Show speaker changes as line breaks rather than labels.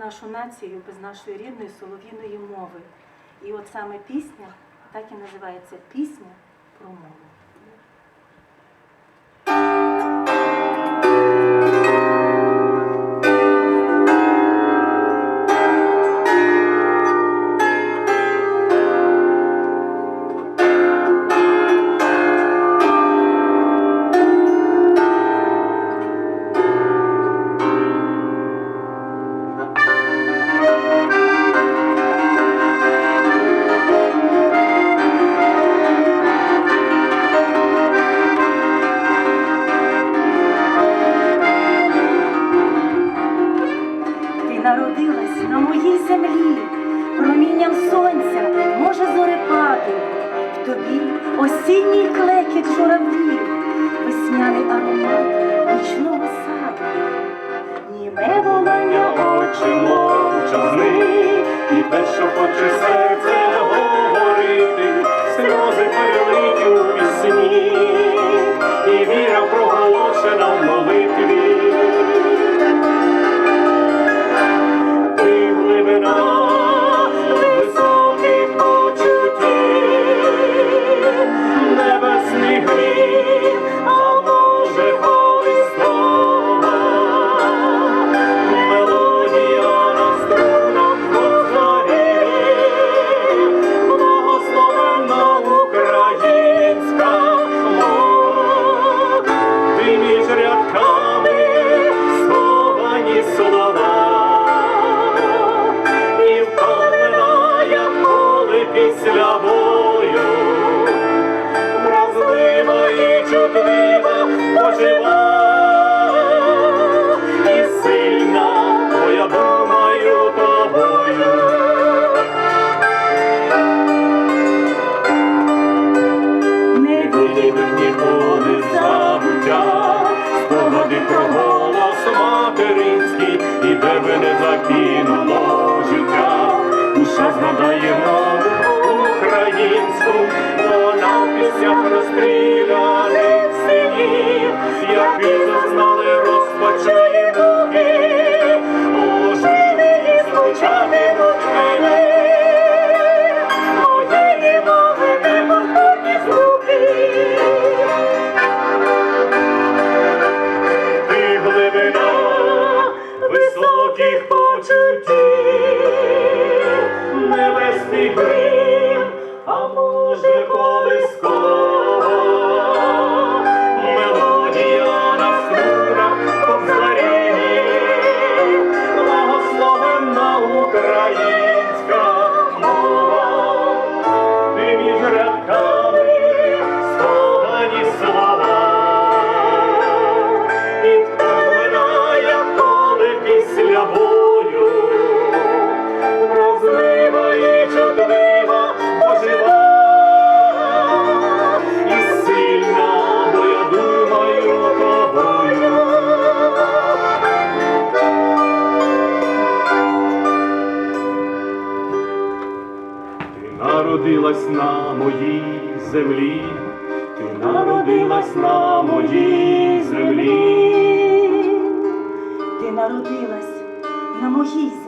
нашу націю без нашої рідної солов'їної мови. І от саме пісня так і називається пісня. народилась на моїй землі, промінням сонця може зорепати, в тобі осінній клекіт журавлів, весняний аромат нічного саду, німе волання
очі мовчазни, і те, що хоче серце говорити, сльози перелиті у пісні, і віра проголошена. минуло життя, душа згадає нас. be free. народилась на моїй землі, ти народилась на моїй землі, ти народилась на моїй землі.